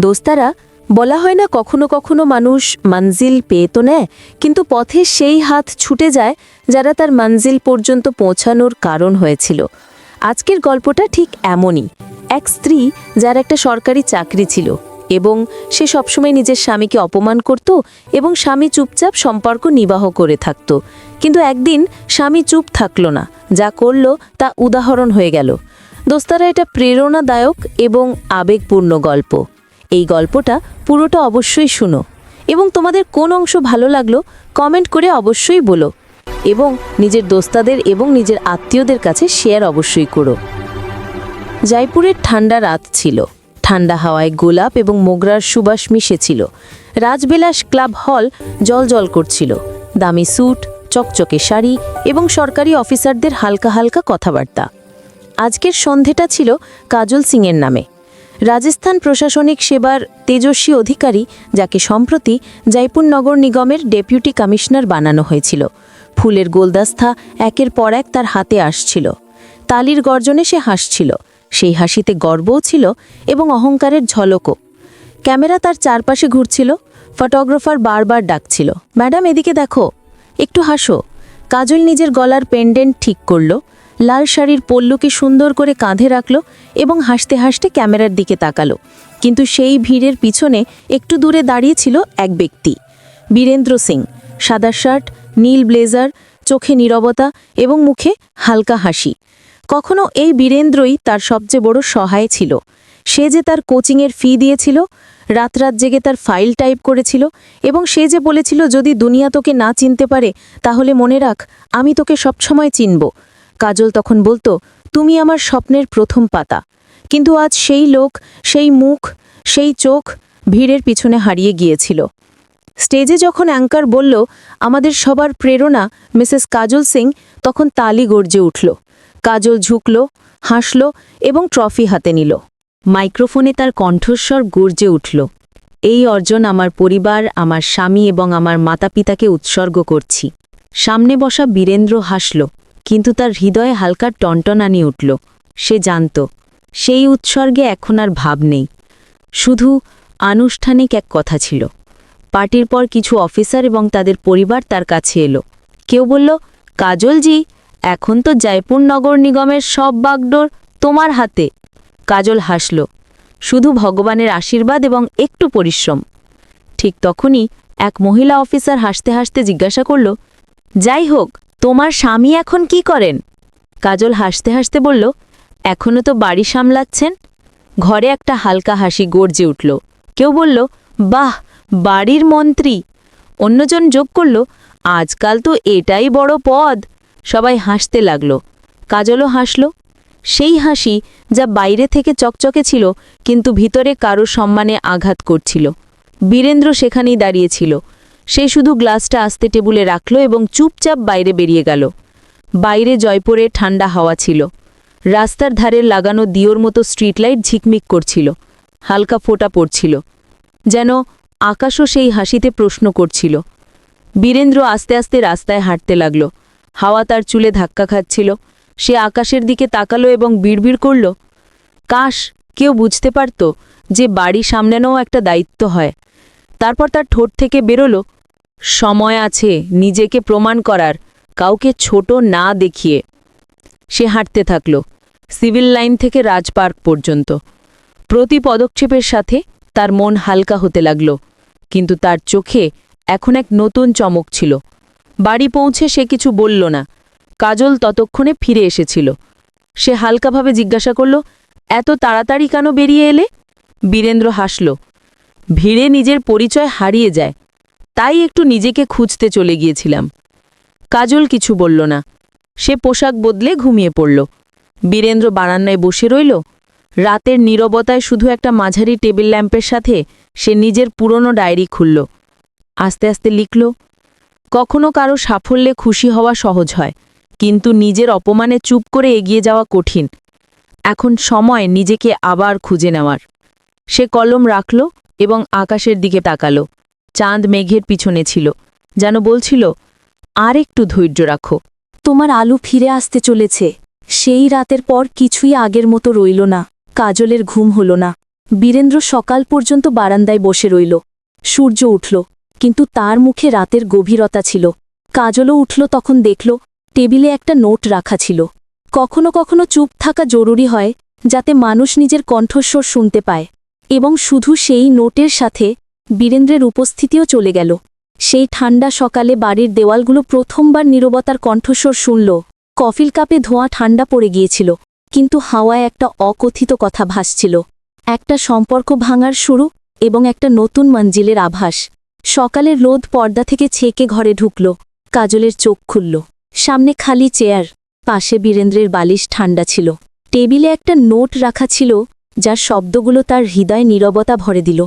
দোস্তারা, বলা হয় না কখনো কখনো মানুষ মঞ্জিল পেয়ে তো নেয়, কিন্তু পথে সেই হাত ছুটে যায় যারা তার মঞ্জিল পর্যন্ত পৌঁছানোর কারণ হয়েছিল। আজকের গল্পটা ঠিক এমনই। এক স্ত্রী যার একটা সরকারি চাকরি ছিল এবং সে সবসময় নিজের স্বামীকে অপমান করত এবং স্বামী চুপচাপ সম্পর্ক নিবাহ করে থাকত। কিন্তু একদিন স্বামী চুপ থাকল না, যা করল তা উদাহরণ হয়ে গেল। দোস্তারা এটা প্রেরণাদায়ক এবং আবেগপূর্ণ গল্প। এই গল্পটা পুরোটা অবশ্যই শুনো এবং তোমাদের কোন অংশ ভালো লাগল কমেন্ট করে অবশ্যই বলো এবং নিজের দোস্তাদের এবং নিজের আত্মীয়দের কাছে শেয়ার অবশ্যই করো। জয়পুরের ঠান্ডা রাত ছিল। ঠান্ডা হাওয়ায় গোলাপ এবং মোগরার সুবাস মিশেছিল। রাজবিলাস ক্লাব হল জল করছিল। দামি স্যুট, চকচকে শাড়ি এবং সরকারি অফিসারদের হালকা হালকা কথাবার্তা। আজকের সন্ধেটা ছিল কাজল সিংয়ের নামে। রাজস্থান প্রশাসনিক সেবার তেজস্বী অধিকারী, যাকে সম্প্রতি জয়পুর নগর নিগমের ডেপুটি কমিশনার বানানো হয়েছিল। ফুলের গোলদাস্থা একের পর এক তার হাতে আসছিল। তালির গর্জনে সে হাসছিল। সেই হাসিতে গর্বও ছিল এবং অহংকারের ঝলকও। ক্যামেরা তার চারপাশে ঘুরছিল, ফটোগ্রাফার বারবার ডাকছিল, ম্যাডাম, এদিকে দেখো, একটু হাসো। কাজল নিজের গলার পেন্ডেন্ট ঠিক করল লাল শাড়ির পল্লুকে সুন্দর করে কাঁধে রাখল এবং হাসতে হাসতে ক্যামেরার দিকে তাকালো। কিন্তু সেই ভিড়ের পিছনে একটু দূরে দাঁড়িয়েছিল এক ব্যক্তি। বীরেন্দ্র সিং, সাদা শার্ট, নীল ব্লেজার, চোখে নীরবতা এবং মুখে হালকা হাসি। কখনো এই বীরেন্দ্রই তার সবচেয়ে বড় সহায় ছিল। সে যে তার কোচিংয়ের ফি দিয়েছিল রাত রাত জেগে তার ফাইল টাইপ করেছিল এবং সে যে বলেছিল, যদি দুনিয়া তোকে না চিনতে পারে, তাহলে মনে রাখ, আমি তোকে সবসময় চিনব। কাজল তখন বলতো, তুমি আমার স্বপ্নের প্রথম পাতা। কিন্তু আজ সেই লোক, সেই মুখ, সেই চোখ ভিড়ের পিছনে হারিয়ে গিয়েছিল। স্টেজে যখন অ্যাঙ্কার বলল, আমাদের সবার প্রেরণা, মিসেস কাজল সিং, তখন তালি গর্জে উঠল। কাজল ঝুঁকল, হাসল এবং ট্রফি হাতে নিল। মাইক্রোফোনে তার কণ্ঠস্বর গর্জে উঠল। এই অর্জন আমার পরিবার, আমার স্বামী এবং আমার মাতাপিতাকে উৎসর্গ করছি। সামনে বসা বীরেন্দ্র হাসল। কিন্তু তার হৃদয়ে হালকা টনটনানি উঠল। সে জানত, সেই উৎসর্গে এখন আর ভাব নেই। শুধু আনুষ্ঠানিক এক কথা ছিল। পার্টির পর কিছু অফিসার এবং তাদের পরিবার তার কাছে এলো। কেউ বলল, কাজলজি, এখন তো জয়পুর নগর নিগমের সব বাগডোর তোমার হাতে। কাজল হাসল, শুধু ভগবানের আশীর্বাদ এবং একটু পরিশ্রম। ঠিক তখনই এক মহিলা অফিসার হাসতে হাসতে জিজ্ঞাসা করল, যাই হোক তোমার স্বামী এখন কি করেন? কাজল হাসতে হাসতে বলল এখনও তো বাড়ি সামলাচ্ছেন। ঘরে একটা হালকা হাসি গর্জে উঠল। কেউ বলল, বাহ, বাড়ির মন্ত্রী। অন্যজন যোগ করল, আজকাল তো এটাই বড় পদ। সবাই হাসতে লাগল। কাজলও হাসল। সেই হাসি যা বাইরে থেকে চকচকে ছিল, কিন্তু ভিতরে কারও সম্মানে আঘাত করছিল। বীরেন্দ্র সেখানেই দাঁড়িয়েছিল সে শুধু গ্লাসটা আস্তে টেবুলে রাখল এবং চুপচাপ বাইরে বেরিয়ে গেল। বাইরে জয়পুরে ঠান্ডা হাওয়া ছিল। রাস্তার ধারে লাগানো দিওর মতো স্ট্রিট লাইট ঝিকমিক করছিল। হালকা ফোঁটা পড়ছিল। যেন আকাশও সেই হাসিতে প্রশ্ন করছিল। বীরেন্দ্র আস্তে আস্তে রাস্তায় হাঁটতে লাগল। হাওয়া তার চুলে ধাক্কা খাচ্ছিল। সে আকাশের দিকে তাকালো এবং বিড়বিড় করল, কাশ, কেউ বুঝতে পারত যে বাড়ি সামলানোও একটা দায়িত্ব হয় তারপর তার ঠোঁট থেকে বেরোলো সময় আছে, নিজেকে প্রমাণ করার, কাউকে ছোট না দেখিয়ে। সে হাঁটতে থাকল, সিভিল লাইন থেকে রাজপার্ক পর্যন্ত। প্রতি পদক্ষেপের সাথে তার মন হালকা হতে লাগল, কিন্তু তার চোখে এখন এক নতুন চমক ছিল। বাড়ি পৌঁছে সে কিছু বলল না, কাজল ততক্ষণে ফিরে এসেছিল। সে হালকাভাবে জিজ্ঞাসা করল, এত তাড়াতাড়ি কেন বেরিয়ে এলে? বীরেন্দ্র হাসল, ভিড়ে নিজের পরিচয় হারিয়ে যায় তাই একটু নিজেকে খুঁজতে চলে গিয়েছিলাম। কাজল কিছু বলল না। সে পোশাক বদলে ঘুমিয়ে পড়ল। বীরেন্দ্র বারান্নায় বসে রইল। রাতের নীরবতায় শুধু একটা মাঝারি টেবিল ল্যাম্পের সাথে সে নিজের পুরনো ডায়েরি খুলল। আস্তে আস্তে লিখল, কখনো কারও সাফল্যে খুশি হওয়া সহজ হয়, কিন্তু নিজের অপমানে চুপ করে এগিয়ে যাওয়া কঠিন। এখন সময় নিজেকে আবার খুঁজে নেওয়ার। সে কলম রাখল এবং আকাশের দিকে তাকালো। চাঁদ মেঘের পিছনে ছিল, যেন বলছিল আর একটু ধৈর্য রাখো। তোমার আলু ফিরে আসতে চলেছে। সেই রাতের পর কিছুই আগের মতো রইল না, কাজলের ঘুম হল না। বীরেন্দ্র সকাল পর্যন্ত বারান্দায় বসে রইল। সূর্য উঠল, কিন্তু তার মুখে রাতের গভীরতা ছিল। কাজলও উঠল তখন দেখল, টেবিলে একটা নোট রাখা ছিল। কখনো কখনো চুপ থাকা জরুরি হয়, যাতে মানুষ নিজের কণ্ঠস্বর শুনতে পায়। এবং শুধু সেই নোটের সাথে বীরেন্দ্রের উপস্থিতিও চলে গেল। সেই ঠান্ডা সকালে বাড়ির দেওয়ালগুলো প্রথমবার নীরবতার কণ্ঠস্বর শুনল। কফিল কাপে ধোঁয়া ঠান্ডা পড়ে গিয়েছিল, কিন্তু হাওয়ায় একটা অকথিত কথা ভাসছিল। একটা সম্পর্ক ভাঙার শুরু এবং একটা নতুন মঞ্জিলের আভাস। সকালের রোদ পর্দা থেকে ছেকে ঘরে ঢুকল, কাজলের চোখ খুলল। সামনে খালি চেয়ার, পাশে বীরেন্দ্রের বালিশ ঠান্ডা ছিল। টেবিলে একটা নোট রাখা ছিল, যার শব্দগুলো তার হৃদয় নীরবতা ভরে দিল।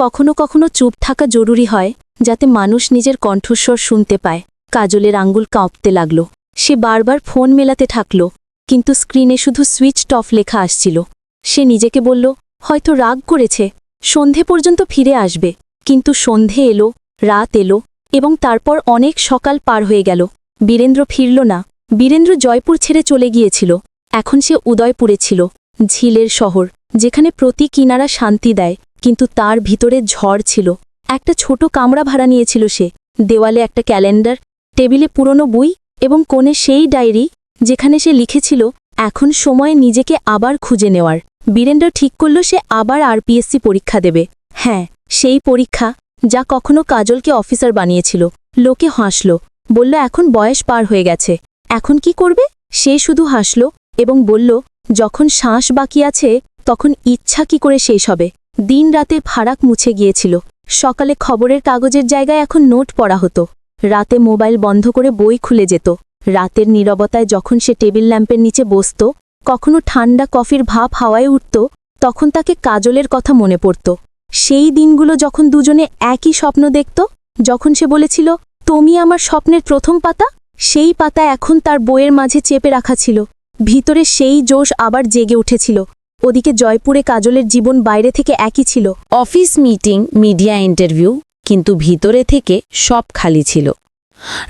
কখনো কখনো চুপ থাকা জরুরি হয়, যাতে মানুষ নিজের কণ্ঠস্বর শুনতে পায়। কাজলের আঙ্গুল কাঁপতে লাগল। সে বারবার ফোন মেলাতে থাকল, কিন্তু স্ক্রিনে শুধু সুইচ টফ লেখা আসছিল। সে নিজেকে বলল, হয়তো রাগ করেছে, সন্ধে পর্যন্ত ফিরে আসবে। কিন্তু সন্ধে এলো, রাত এলো, এবং তারপর অনেক সকাল পার হয়ে গেল। বীরেন্দ্র ফিরল না। বীরেন্দ্র জয়পুর ছেড়ে চলে গিয়েছিল। এখন সে উদয়পুরে ছিল, ঝিলের শহর, যেখানে প্রতি কিনারা শান্তি দেয়। কিন্তু তার ভিতরে ঝড় ছিল। একটা ছোট কামরা ভাড়া নিয়েছিল সে। দেওয়ালে একটা ক্যালেন্ডার, টেবিলে পুরনো বই এবং কোণে সেই ডায়েরি যেখানে সে লিখেছিল, এখন সময় নিজেকে আবার খুঁজে নেওয়ার। বীরেন্দ্র ঠিক করল সে আবার আরপিএসসি পরীক্ষা দেবে। হ্যাঁ সেই পরীক্ষা যা কখনো কাজলকে অফিসার বানিয়েছিল। লোকে হাসল, বলল, এখন বয়স পার হয়ে গেছে। এখন কি করবে? সে শুধু হাসল এবং বলল, যখন শ্বাস বাকি আছে, তখন ইচ্ছা কি করে শেষ হবে? দিন রাতের ফারাক মুছে গিয়েছিল। সকালে খবরের কাগজের জায়গায় এখন নোট পড়া হতো। রাতে মোবাইল বন্ধ করে বই খুলে যেত। রাতের নীরবতায় যখন সে টেবিল ল্যাম্পের নিচে বসত, কখনো ঠান্ডা কফির ভাপ হাওয়ায় উঠত, তখন তাকে কাজলের কথা মনে পড়ত। সেই দিনগুলো যখন দুজনে একই স্বপ্ন দেখত, যখন সে বলেছিল, তুমি আমার স্বপ্নের প্রথম পাতা? সেই পাতা এখন তার বইয়ের মাঝে চেপে রাখা ছিল। ভিতরে সেই জোশ আবার জেগে উঠেছিল। ওদিকে জয়পুরে কাজলের জীবন বাইরে থেকে একই ছিল। অফিস মিটিং, মিডিয়া ইন্টারভিউ, কিন্তু ভিতরে থেকে সব খালি ছিল।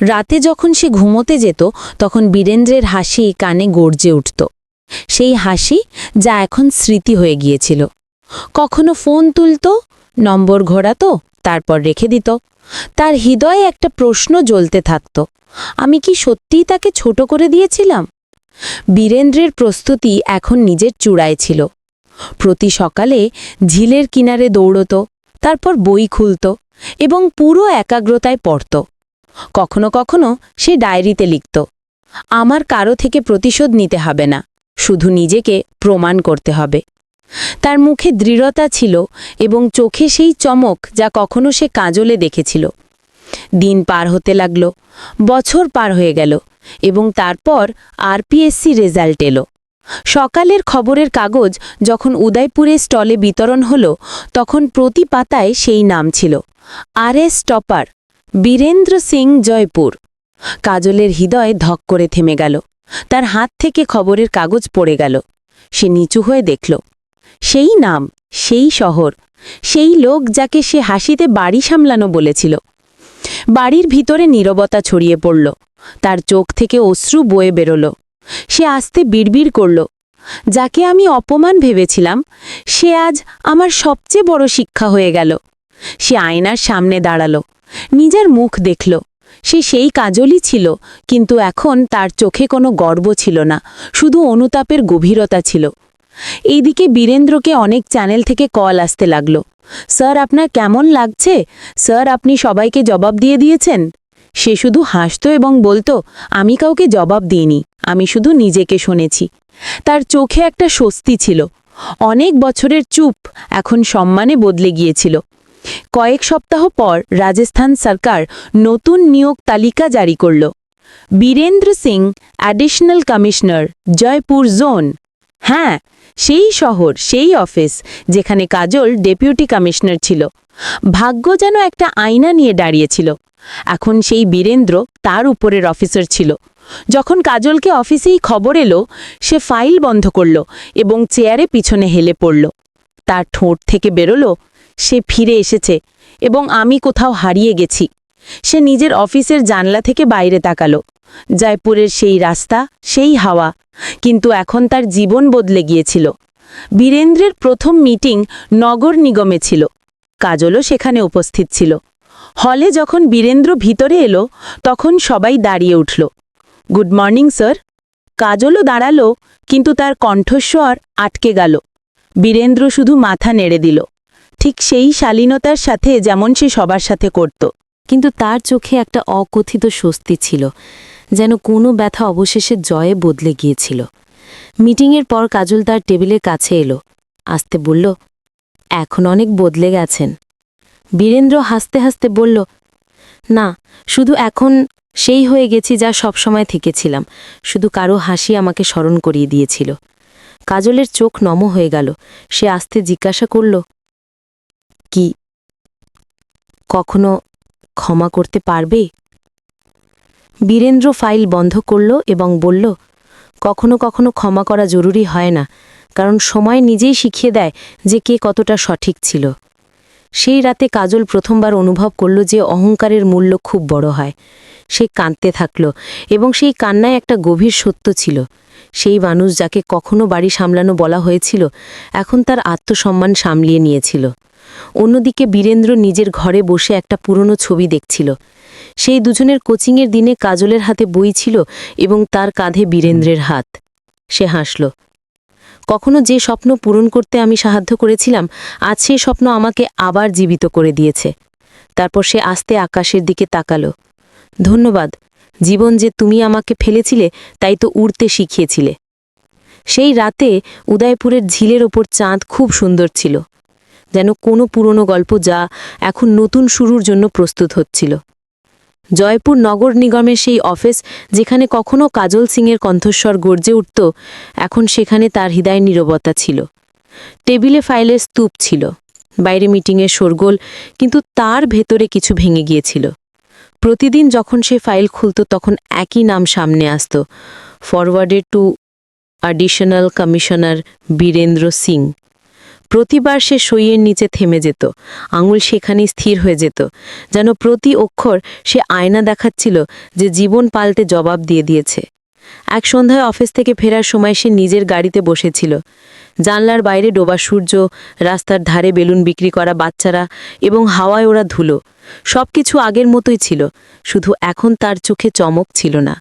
রাতে যখন সে ঘুমোতে যেত, তখন বীরেন্দ্রের হাসি কানে গর্জে উঠত। সেই হাসি যা এখন স্মৃতি হয়ে গিয়েছিল। কখনো ফোন তুলত, নম্বর ঘোরাতো, তারপর রেখে দিত। তার হৃদয়ে একটা প্রশ্ন জ্বলতে থাকত, আমি কি সত্যিই তাকে ছোট করে দিয়েছিলাম? বীরেন্দ্রের প্রস্তুতি এখন নিজের চূড়ায় ছিল। প্রতি সকালে ঝিলের কিনারে দৌড়ত, তারপর বই খুলত এবং পুরো একাগ্রতায় পড়ত। কখনো কখনো সে ডায়েরিতে লিখত, আমার কারও থেকে প্রতিশোধ নিতে হবে না, শুধু নিজেকে প্রমাণ করতে হবে। তার মুখে দৃঢ়তা ছিল এবং চোখে সেই চমক যা কখনো সে কাজলে দেখেছিল। দিন পার হতে লাগল। বছর পার হয়ে গেল এবং তারপর আরপিএসসি রেজাল্ট এলো। সকালের খবরের কাগজ যখন উদয়পুরে স্টলে বিতরণ হল, তখন প্রতি পাতায় সেই নাম ছিল। RAS topper Virendra Singh Jaipur. কাজলের হৃদয় ধক করে থেমে গেল। তার হাত থেকে খবরের কাগজ পড়ে গেল। সে নিচু হয়ে দেখল, সেই নাম, সেই শহর, সেই লোক যাকে সে হাসিতে বাড়ি সামলানো বলেছিল। বাড়ির ভিতরে নীরবতা ছড়িয়ে পড়ল। তার চোখ থেকে অশ্রু বয়ে বেরোল। সে আস্তে বিড়বিড় করল। যাকে আমি অপমান ভেবেছিলাম, সে আজ আমার সবচেয়ে বড় শিক্ষা হয়ে গেল। সে আয়নার সামনে দাঁড়াল। নিজের মুখ দেখল। সে সেই কাজলই ছিল, কিন্তু এখন তার চোখে কোনো গর্ব ছিল না, শুধু অনুতাপের গভীরতা ছিল। এইদিকে বীরেন্দ্রকে অনেক চ্যানেল থেকে কল আসতে লাগল। স্যার, আপনার কেমন লাগছে? স্যার, আপনি সবাইকে জবাব দিয়ে দিয়েছেন। সে শুধু হাসত এবং বলতো, আমি কাউকে জবাব দিইনি, আমি শুধু নিজেকে শুনেছি। তার চোখে একটা স্বস্তি ছিল। অনেক বছরের চুপ এখন সম্মানে বদলে গিয়েছিল। কয়েক সপ্তাহ পর রাজস্থান সরকার নতুন নিয়োগ তালিকা জারি করল। Virendra Singh, additional commissioner, Jaipur zone. হ্যাঁ সেই শহর, সেই অফিস যেখানে কাজল ডেপুটি কমিশনার ছিল। ভাগ্য যেন একটা আয়না নিয়ে দাঁড়িয়েছিল। এখন সেই বীরেন্দ্র তার উপরের অফিসার ছিল। যখন কাজলকে অফিসেই খবর এলো, সে ফাইল বন্ধ করল এবং চেয়ারে পিছনে হেলে পড়ল। তার ঠোঁট থেকে বেরোলো, সে ফিরে এসেছে এবং আমি কোথাও হারিয়ে গেছি। সে নিজের অফিসের জানলা থেকে বাইরে তাকালো। জয়পুরের সেই রাস্তা, সেই হাওয়া কিন্তু এখন তার জীবন বদলে গিয়েছিল। বীরেন্দ্রের প্রথম মিটিং নগর নিগমে ছিল। কাজলও সেখানে উপস্থিত ছিল। হলে যখন বীরেন্দ্র ভিতরে এলো, তখন সবাই দাঁড়িয়ে উঠল। Good morning, sir. কাজলও দাঁড়াল, কিন্তু তার কণ্ঠস্বর আটকে গেল। বীরেন্দ্র শুধু মাথা নেড়ে দিল। ঠিক সেই শালীনতার সাথে যেমন সে সবার সাথে করত। কিন্তু তার চোখে একটা অকথিত স্বস্তি ছিল। যেন কোনো ব্যথা অবশেষে জয়ে বদলে গিয়েছিল। মিটিংয়ের পর কাজল তার টেবিলের কাছে এলো। আসতে বলল, এখন অনেক বদলে গেছেন। বীরেন্দ্র হাসতে হাসতে বলল, না, শুধু এখন সেই হয়ে গেছি যা সবসময় থেকেছিলাম। শুধু কারও হাসি আমাকে স্মরণ করিয়ে দিয়েছিল। কাজলের চোখ নম হয়ে গেল। সে আস্তে জিজ্ঞাসা করল, কি, কখনো ক্ষমা করতে পারবে? বীরেন্দ্র ফাইল বন্ধ করল এবং বলল, কখনো কখনো ক্ষমা করা জরুরি হয় না, কারণ সময় নিজেই শিখিয়ে দেয় যে কে কতটা সঠিক ছিল। সেই রাতে কাজল প্রথমবার অনুভব করল যে অহংকারের মূল্য খুব বড় হয়। সে কাঁদতে থাকল এবং সেই কান্নায় একটা গভীর সত্য ছিল। সেই মানুষ যাকে কখনো বাড়ি সামলানো বলা হয়েছিল, এখন তার আত্মসম্মান সামলিয়ে নিয়েছিল। অন্যদিকে বীরেন্দ্র নিজের ঘরে বসে একটা পুরনো ছবি দেখছিল। সেই দুজনের কোচিংয়ের দিনে কাজলের হাতে বই ছিল এবং তার কাঁধে বীরেন্দ্রের হাত। সে হাসল, কখনো যে স্বপ্ন পূরণ করতে আমি সাহায্য করেছিলাম, আজ সেই স্বপ্ন আমাকে আবার জীবিত করে দিয়েছে। তারপর সে আস্তে আকাশের দিকে তাকালো, ধন্যবাদ, জীবন যে তুমি আমাকে ফেলেছিলে, তাই তো উড়তে শিখিয়েছিলে। সেই রাতে উদয়পুরের ঝিলের ওপর চাঁদ খুব সুন্দর ছিল। যেন কোনো পুরনো গল্প যা এখন নতুন শুরুর জন্য প্রস্তুত হচ্ছিল। জয়পুর নগর নিগমের সেই অফিস যেখানে কখনো কাজল সিংয়ের কণ্ঠস্বর গর্জে উঠত, এখন সেখানে তার হৃদয় নীরবতা ছিল। টেবিলে ফাইলের স্তূপ ছিল, বাইরে মিটিংয়ের শোরগোল, কিন্তু তার ভেতরে কিছু ভেঙে গিয়েছিল। প্রতিদিন যখন সে ফাইল খুলত, তখন একই নাম সামনে আসত, forwarded to additional commissioner Virendra Singh. প্রতিবার সে সইয়ের নিচে থেমে যেত। আঙুল সেখানেই স্থির হয়ে যেত। যেন প্রতি অক্ষর সে আয়না দেখাচ্ছিল যে জীবন পাল্টে জবাব দিয়ে দিয়েছে। এক সন্ধ্যায় অফিস থেকে ফেরার সময় সে নিজের গাড়িতে বসেছিল। জানলার বাইরে ডোবা সূর্য, রাস্তার ধারে বেলুন বিক্রি করা বাচ্চারা এবং হাওয়ায় ওরা ধুলো। সব কিছু আগের মতোই ছিল, শুধু এখন তার চোখে চমক ছিল না।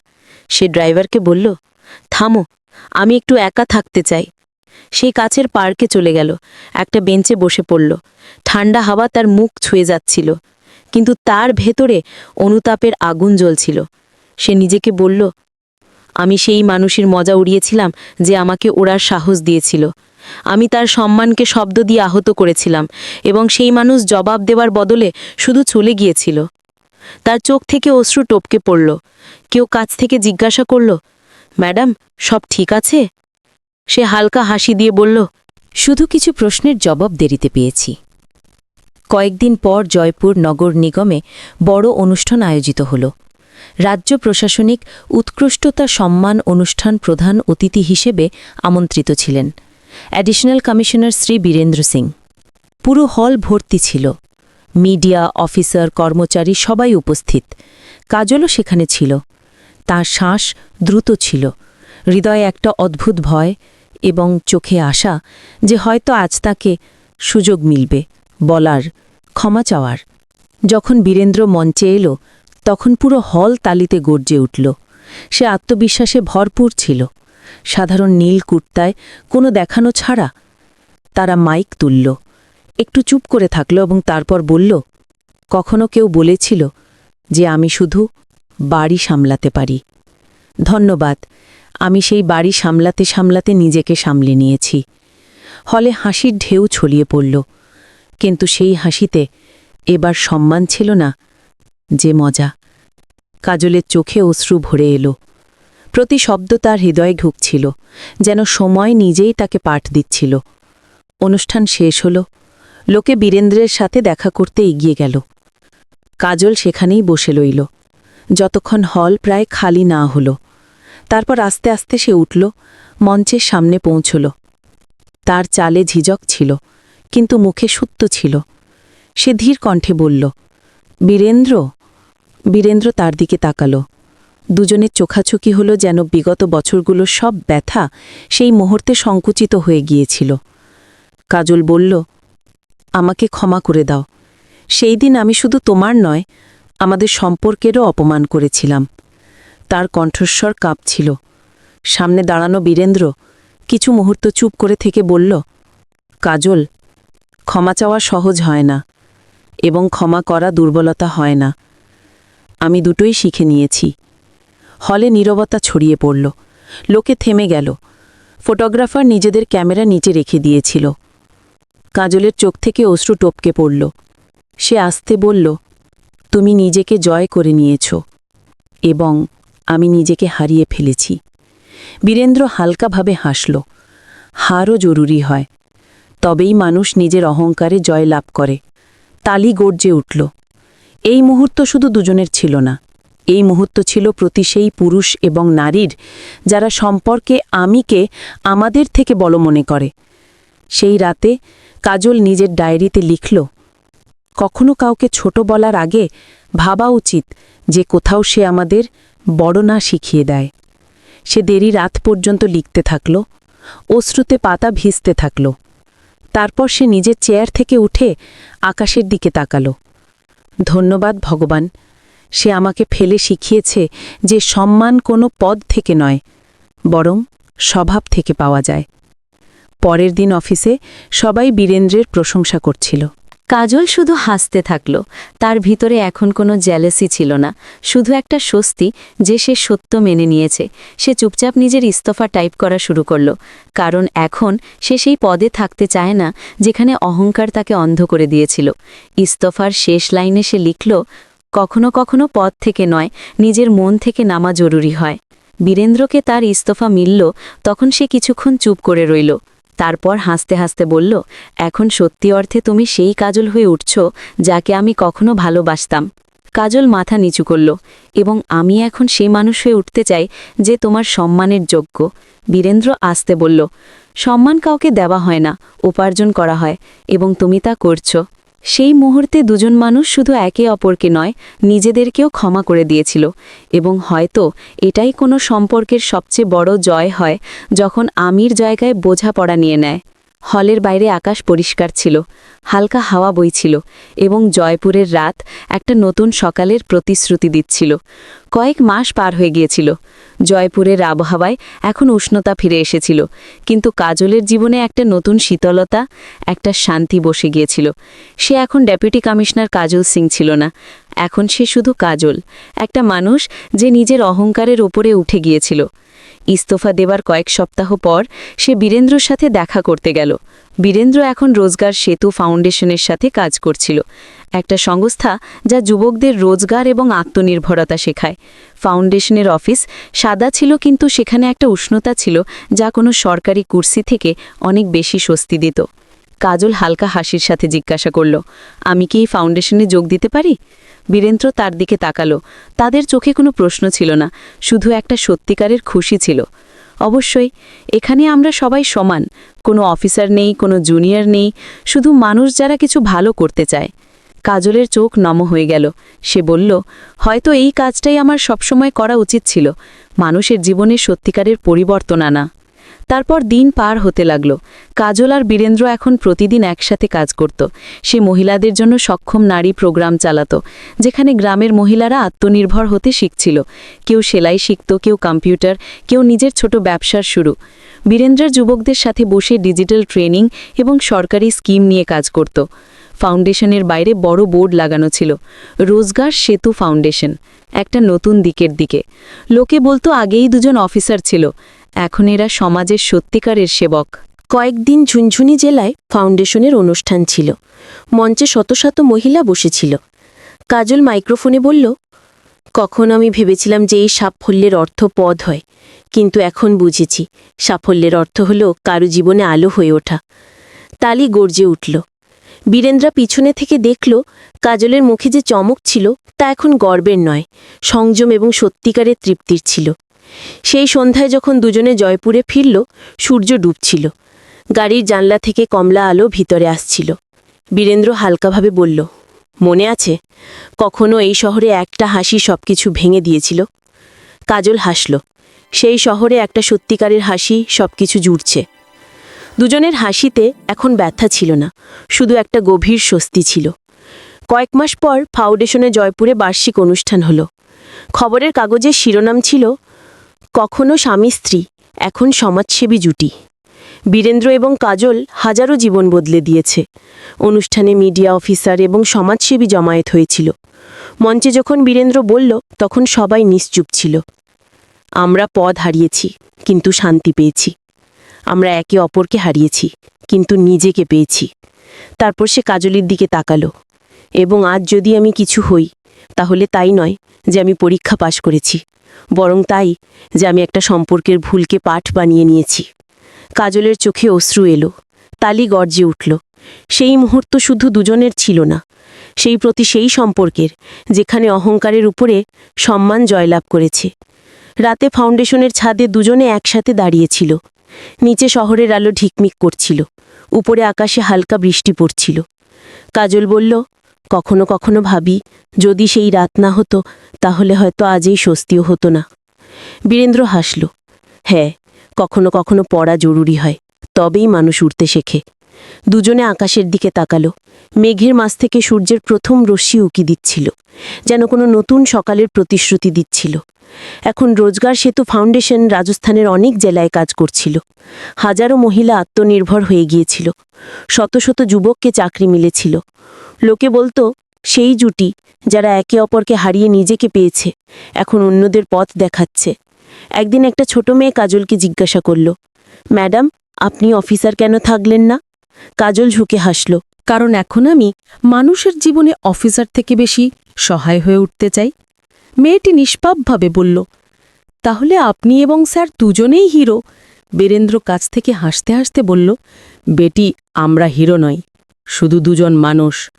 সে ড্রাইভারকে বলল, থামো, আমি একটু একা থাকতে চাই। সেই কাছের পার্কে চলে গেল। একটা বেঞ্চে বসে পড়ল। ঠান্ডা হাওয়া তার মুখ ছুঁয়ে যাচ্ছিল। কিন্তু তার ভেতরে অনুতাপের আগুন জ্বলছিল। সে নিজেকে বলল, আমি সেই মানুষের মজা উড়িয়েছিলাম যে আমাকে ওড়ার সাহস দিয়েছিল। আমি তার সম্মানকে শব্দ দিয়ে আহত করেছিলাম এবং সেই মানুষ জবাব দেওয়ার বদলে শুধু চলে গিয়েছিল। তার চোখ থেকে অশ্রু টপকে পড়ল। কেউ কাছ থেকে জিজ্ঞাসা করল, ম্যাডাম, সব ঠিক আছে? সে হালকা হাসি দিয়ে বলল, শুধু কিছু প্রশ্নের জবাব দেরিতে পেয়েছি। কয়েকদিন পর জয়পুর নগর নিগমে বড় অনুষ্ঠান আয়োজিত হল। রাজ্য প্রশাসনিক উৎকৃষ্টতা সম্মান অনুষ্ঠান প্রধান অতিথি হিসেবে আমন্ত্রিত ছিলেন। Additional commissioner Shri Virendra Singh. পুরো হল ভর্তি ছিল। মিডিয়া, অফিসার, কর্মচারী সবাই উপস্থিত। কাজলও সেখানে ছিল। তার শ্বাস দ্রুত ছিল। হৃদয়ে একটা অদ্ভুত ভয় এবং চোখে আশা যে হয়তো আজ তাকে সুযোগ মিলবে বলার, ক্ষমা চাওয়ার। যখন বীরেন্দ্র মঞ্চে এলো, তখন পুরো হল তালিতে গর্জে উঠল। সে আত্মবিশ্বাসে ভরপুর ছিল। সাধারণ নীল কুর্তায় কোনো দেখানো ছাড়া তারা মাইক তুলল, একটু চুপ করে থাকল এবং তারপর বলল, কখনো কেউ বলেছিল যে আমি শুধু বাড়ি সামলাতে পারি। ধন্যবাদ আমি সেই বাড়ি সামলাতে সামলাতে নিজেকে সামলে নিয়েছি। হলে হাসির ঢেউ ছড়িয়ে পড়ল। কিন্তু সেই হাসিতে এবার সম্মান ছিল না, যে মজা। কাজলের চোখে অশ্রু ভরে এলো। প্রতি শব্দ তার হৃদয়ে ঢুকছিল, যেন সময় নিজেই তাকে পাঠ দিচ্ছিল। অনুষ্ঠান শেষ হল, লোকে বীরেন্দ্রের সাথে দেখা করতে এগিয়ে গেল। কাজল সেখানেই বসে লইল যতক্ষণ হল প্রায় খালি না হলো। তারপর আস্তে আস্তে সে উঠল, মঞ্চের সামনে পৌঁছল। তার চালে ঝিঝক ছিল, কিন্তু মুখে সুত্ত ছিল। সে ধীর কণ্ঠে বলল, বীরেন্দ্র বীরেন্দ্র তার দিকে তাকাল। দুজনের চোখাচোখি হলো যেন বিগত বছরগুলো সব ব্যথা সেই মুহূর্তে সংকুচিত হয়ে গিয়েছিল। কাজল বলল, আমাকে ক্ষমা করে দাও। সেই দিন আমি শুধু তোমার নয়, আমাদের সম্পর্কেরও অপমান করেছিলাম। তার কণ্ঠস্বর কাঁপছিল। সামনে দাঁড়ানো বীরেন্দ্র কিছু মুহূর্ত চুপ করে থেকে বলল, কাজল, ক্ষমা চাওয়া সহজ হয় না এবং ক্ষমা করা দুর্বলতা হয় না। আমি দুটোই শিখে নিয়েছি। হলে নীরবতা ছড়িয়ে পড়ল। লোকে থেমে গেল। ফটোগ্রাফার নিজেদের ক্যামেরা নিচে রেখে দিয়েছিল। কাজলের চোখ থেকে অশ্রু টপকে পড়ল। সে আস্তে বলল, তুমি নিজেকে জয় করে নিয়েছ এবং আমি নিজেকে হারিয়ে ফেলেছি। বীরেন্দ্র হালকাভাবে হাসল। হারও জরুরি হয়। তবেই মানুষ নিজের অহংকারে জয় লাভ করে। তালি গর্জে উঠল। এই মুহূর্ত শুধু দুজনের ছিল না। এই মুহূর্ত ছিল প্রতি সেই পুরুষ এবং নারীর যারা সম্পর্কে আমিকে আমাদের থেকে বল মনে করে। সেই রাতে কাজল নিজের ডায়েরিতে লিখল, কখনো কাউকে ছোট বলার আগে ভাবা উচিত যে কোথাও সে আমাদের বড় না শিখিয়ে দেয়। সে দেরি রাত পর্যন্ত লিখতে থাকল, অশ্রুতে পাতা ভিজতে থাকল। তারপর সে নিজের চেয়ার থেকে উঠে আকাশের দিকে তাকালো। ধন্যবাদ ভগবান, সে আমাকে ফেলে শিখিয়েছে যে সম্মান কোনো পদ থেকে নয়, বরং স্বভাব থেকে পাওয়া যায়। পরের দিন অফিসে সবাই বীরেন্দ্রের প্রশংসা করছিল। কাজল শুধু হাসতে থাকল। তার ভিতরে এখন কোনো জ্যালেসি ছিল না। শুধু একটা স্বস্তি যে সে সত্য মেনে নিয়েছে। সে চুপচাপ নিজের ইস্তফা টাইপ করা শুরু করল। কারণ এখন সে সেই পদে থাকতে চায় না যেখানে অহংকার তাকে অন্ধ করে দিয়েছিল। ইস্তফার শেষ লাইনে সে লিখল, কখনো কখনো পদ থেকে নয়, নিজের মন থেকে নামা জরুরি হয়। বীরেন্দ্রকে তার ইস্তফা মিলল, তখন সে কিছুক্ষণ চুপ করে রইল। তারপর হাসতে হাসতে বলল, এখন সত্যি অর্থে তুমি সেই কাজল হয়ে উঠছ যাকে আমি কখনো ভালোবাসতাম। কাজল মাথা নিচু করল, এবং আমি এখন সেই মানুষ হয়ে উঠতে চাই যে তোমার সম্মানের যোগ্য। বীরেন্দ্র আসতে বলল, সম্মান কাউকে দেওয়া হয় না, উপার্জন করা হয়, এবং তুমি তা করছ। সেই মুহূর্তে দুজন মানুষ শুধু একে অপরকে নয়, নিজেদেরকেও ক্ষমা করে দিয়েছিল। এবং হয়তো এটাই কোনো সম্পর্কের সবচেয়ে বড় জয় হয়, যখন আমির জায়গায় বোঝাপড়া নিয়ে নেয়। হলের বাইরে আকাশ পরিষ্কার ছিল, হালকা হাওয়া বইছিল এবং জয়পুরের রাত একটা নতুন সকালের প্রতিশ্রুতি দিচ্ছিল। কয়েক মাস পার হয়ে গিয়েছিল। জয়পুরের আবহাওয়ায় এখন উষ্ণতা ফিরে এসেছিল, কিন্তু কাজলের জীবনে একটা নতুন শীতলতা, একটা শান্তি বসে গিয়েছিল। সে এখন ডেপুটি কমিশনার কাজল সিং ছিল না, এখন সে শুধু কাজল, একটা মানুষ যে নিজের অহংকারের ওপরে উঠে গিয়েছিল। ইস্তফা দেবার কয়েক সপ্তাহ পর সে বীরেন্দ্রর সাথে দেখা করতে গেল। বীরেন্দ্র এখন রোজগার সেতু ফাউন্ডেশনের সাথে কাজ করছিল। একটা সংস্থা যা যুবকদের রোজগার এবং আত্মনির্ভরতা শেখায়। ফাউন্ডেশনের অফিস সাদা ছিল কিন্তু সেখানে একটা উষ্ণতা ছিল যা কোনো সরকারি কুর্সি থেকে অনেক বেশি স্বস্তি দিত। কাজল হালকা হাসির সাথে জিজ্ঞাসা করল, আমি কি এই ফাউন্ডেশনে যোগ দিতে পারি? বীরেন্দ্র তার দিকে তাকালো। তাদের চোখে কোনো প্রশ্ন ছিল না, শুধু একটা সত্যিকারের খুশি ছিল। অবশ্যই, এখানে আমরা সবাই সমান, কোনো অফিসার নেই, কোনো জুনিয়র নেই, শুধু মানুষ যারা কিছু ভালো করতে চায়। কাজলের চোখ নম হয়ে গেল। সে বলল, হয়তো এই কাজটাই আমার সবসময় করা উচিত ছিল। মানুষের জীবনে সত্যিকারের পরিবর্তন আনা। তারপর দিন পার হতে লাগল। কাজল আর বীরেন্দ্র এখন প্রতিদিন একসাথে কাজ করত। সে মহিলাদের জন্য সক্ষম নারী প্রোগ্রাম চালাত, যেখানে গ্রামের মহিলারা আত্মনির্ভর হতে শিখছিল। কেউ সেলাই শিখত, কেউ কম্পিউটার, কেউ নিজের ছোট ব্যবসার শুরু। বীরেন্দ্রের যুবকদের সাথে বসে ডিজিটাল ট্রেনিং এবং সরকারি স্কিম নিয়ে কাজ করত। ফাউন্ডেশনের বাইরে বড় বোর্ড লাগানো ছিল, রোজগার সেতু ফাউন্ডেশন, একটা নতুন দিকের দিকে। লোকে বলতো আগেই দুজন অফিসার ছিল এখন এরা সমাজের সত্যিকারের সেবক। কয়েকদিন ঝুনঝুনি জেলায় ফাউন্ডেশনের অনুষ্ঠান ছিল। মঞ্চে শত শত মহিলা বসেছিল। কাজল মাইক্রোফোনে বলল, কখন আমি ভেবেছিলাম যে এই সাফল্যের অর্থ পদ হয়, কিন্তু এখন বুঝেছি, সাফল্যের অর্থ হল কারও জীবনে আলো হয়ে ওঠা। তালি গর্জে উঠল। বীরেন্দ্রা পিছনে থেকে দেখল, কাজলের মুখে যে চমক ছিল, তা এখন গর্বের নয়, সংযম এবং সত্যিকারের তৃপ্তির ছিল। সেই সন্ধ্যায় যখন দুজনে জয়পুরে ফিরল, সূর্য ডুবছিল। গাড়ির জানলা থেকে কমলা আলো ভিতরে আসছিল। বীরেন্দ্র হালকাভাবে বলল, মনে আছে? কখনো এই শহরে একটা হাসি সব কিছু ভেঙে দিয়েছিল? কাজল হাসল, সেই শহরে একটা সত্যিকারের হাসি সব কিছু জুড়ছে। দুজনের হাসিতে এখন ব্যথা ছিল না, শুধু একটা গভীর স্বস্তি ছিল। কয়েক মাস পর ফাউন্ডেশনে জয়পুরে বার্ষিক অনুষ্ঠান হলো। খবরের কাগজের শিরোনাম ছিল কখনো স্বামী স্ত্রী, এখন সমাজসেবী জুটি। বীরেন্দ্র এবং কাজল হাজারো জীবন বদলে দিয়েছে। অনুষ্ঠানে মিডিয়া অফিসার এবং সমাজসেবী জমায়েত হয়েছিল। মঞ্চে যখন বীরেন্দ্র বলল, তখন সবাই নিশ্চুপ ছিল। আমরা পদ হারিয়েছি, কিন্তু শান্তি পেয়েছি। আমরা একে অপরকে হারিয়েছি, কিন্তু নিজেকে পেয়েছি। তারপর সে কাজলির দিকে তাকালো। এবং আজ যদি আমি কিছু হই, তাহলে তাই নয় যে আমি পরীক্ষা পাশ করেছি। বরং তাই যে আমি একটা সম্পর্কের ভুলকে পাঠ বানিয়ে নিয়েছি। কাজলের চোখে অশ্রু এলো, তালি গর্জে উঠল। সেই মুহূর্ত শুধু দুজনের ছিল না, সেই প্রতি সেই সম্পর্কের, যেখানে অহংকারের উপরে সম্মান জয়লাভ করেছে। রাতে ফাউন্ডেশনের ছাদে দুজনে একসাথে দাঁড়িয়েছিল। নিচে শহরের আলো ঢিকমিক করছিল, উপরে আকাশে হালকা বৃষ্টি পড়ছিল। কাজল বলল কখনো কখনো ভাবি, যদি সেই রাত না হতো, তাহলে হয়তো আজই স্বস্তিও হতো না। বীরেন্দ্র হাসল। হ্যাঁ কখনো কখনো পড়া জরুরি হয়, তবেই মানুষ উঠতে শেখে। দুজনে আকাশের দিকে তাকালো। মেঘের মাছ থেকে সূর্যের প্রথম রশ্মি উকি দিচ্ছিল, যেন কোনো নতুন সকালের প্রতিশ্রুতি দিচ্ছিল। এখন রোজগার সেতু ফাউন্ডেশন রাজস্থানের অনেক জেলায় কাজ করছিল। হাজারো মহিলা আত্মনির্ভর হয়ে গিয়েছিল। শত শত যুবককে চাকরি মিলেছিল। লোকে বলতো, সেই জুটি যারা একে অপরকে হারিয়ে নিজেকে পেয়েছে, এখন অন্যদের পথ দেখাচ্ছে। একদিন একটা ছোট মেয়ে কাজলকে জিজ্ঞাসা করল, ম্যাডাম, আপনি অফিসার কেন থাকলেন না? কাজল ঝুঁকে হাসল, কারণ এখন আমি মানুষের জীবনে অফিসার থেকে বেশি সহায় হয়ে উঠতে চাই। মেয়েটি নিষ্পাপভাবে বলল, তাহলে আপনি এবং স্যার দুজনেই হিরো? বীরেন্দ্র কাছ থেকে হাসতে হাসতে বলল বেটি, আমরা হিরো নই, শুধু দুজন মানুষ।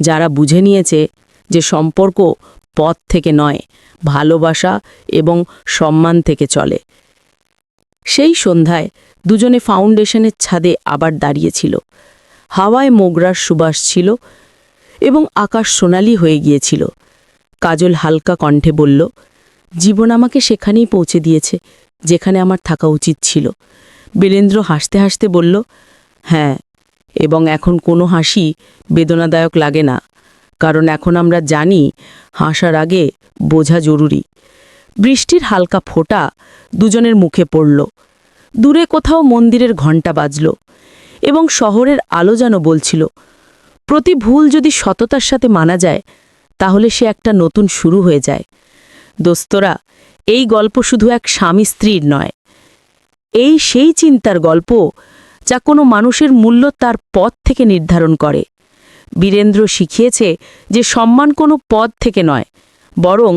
যারা বুঝে নিয়েছে যে সম্পর্ক পথ থেকে নয়, ভালোবাসা এবং সম্মান থেকে চলে। সেই সন্ধ্যায় দুজনে ফাউন্ডেশনের ছাদে আবার দাঁড়িয়েছিল। হাওয়ায় মোগরার সুবাস ছিল এবং আকাশ সোনালি হয়ে গিয়েছিল। কাজল হালকা কণ্ঠে বলল, জীবন আমাকে সেখানেই পৌঁছে দিয়েছে, যেখানে আমার থাকা উচিত ছিল। বীরেন্দ্র হাসতে হাসতে বলল হ্যাঁ এবং এখন কোনো হাসি বেদনাদায়ক লাগে না, কারণ এখন আমরা জানি হাসার আগে বোঝা জরুরি। বৃষ্টির হালকা ফোঁটা দুজনের মুখে পড়ল। দূরে কোথাও মন্দিরের ঘণ্টা বাজল, এবং শহরের আলো যেন বলছিল, প্রতি ভুল যদি সততার সাথে মানা যায়, তাহলে সে একটা নতুন শুরু হয়ে যায়। দোস্তরা, এই গল্প শুধু এক স্বামী স্ত্রীর নয়। এই সেই চিন্তার গল্প যা কোনো মানুষের মূল্য তার পথ থেকে নির্ধারণ করে। বীরেন্দ্র শিখিয়েছে যে সম্মান কোনো পদ থেকে নয়, বরং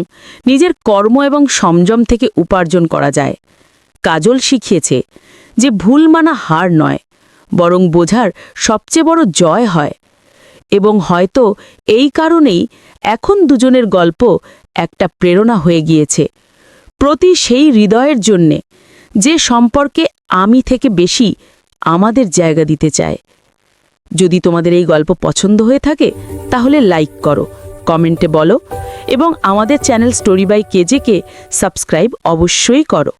নিজের কর্ম এবং সংযম থেকে উপার্জন করা যায়। কাজল শিখিয়েছে যে ভুল মানা হার নয়, বরং বোঝার সবচেয়ে বড় জয় হয়। এবং হয়তো এই কারণেই এখন দুজনের গল্প একটা প্রেরণা হয়ে গিয়েছে। প্রতি সেই হৃদয়ের জন্যে যে সম্পর্কে আমি থেকে বেশি আমাদের জায়গা দিতে চায়। যদি তোমাদের এই গল্প পছন্দ হয়ে থাকে, তাহলে লাইক করো, কমেন্টে বলো এবং আমাদের channel story by KJK subscribe অবশ্যই করো।